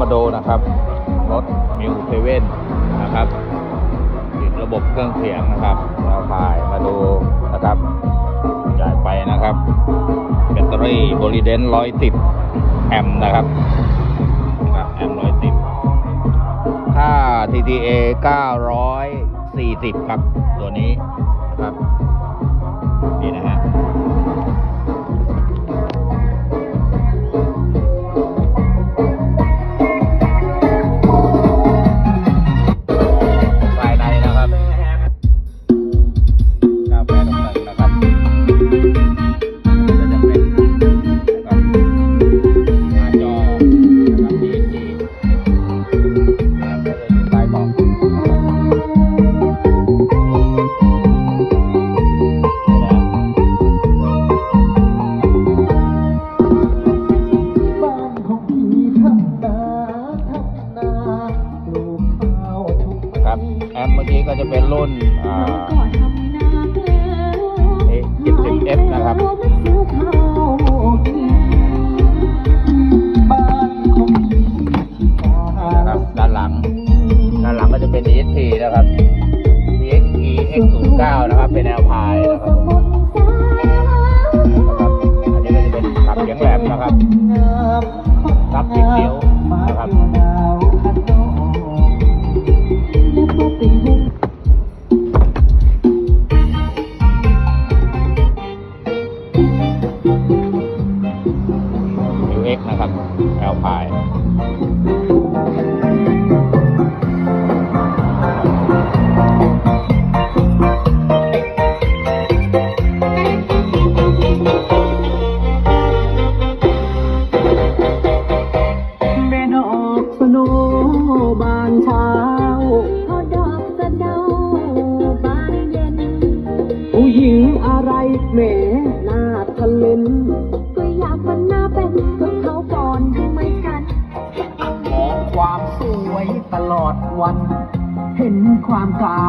มาดูนะครับ รถมิวเซเว่นนะครับติดระบบเครื่องเสียงนะครับเราถ่ายมาดูนะครับจ่ายไปนะครับแบตเตอรี่บริเดนร้อยสิบแอมนะครับนะครับแอมร้อยสิบค่า TTA 940 ครับ ตัวนี้นะครับนี่นะฮะ ครับแอมเมื่อกี้ก็จะเป็นรุ่นอ่าก่อนทำนาเกลือเอ๊ะ 10F นะครับซื้อข้าวกินบ้านของพี่ที่นานะครับ ด้านหลัง ด้านหลังก็จะเป็น ESP นะครับ EXP X09 นะครับ เป็นแนวพายนะครับผมนะครับ อันนี้ก็จะเป็นขับเสียงแหลมนะครับงามรับสิบนิ้วนะาบานเย็นผู้หญิงอะไรแหมหน้าทะเลนก็อยากมันหน้าเป็นกับเขาก่อนทำไมกันมองความสวยตลอดวัน เห็นความกา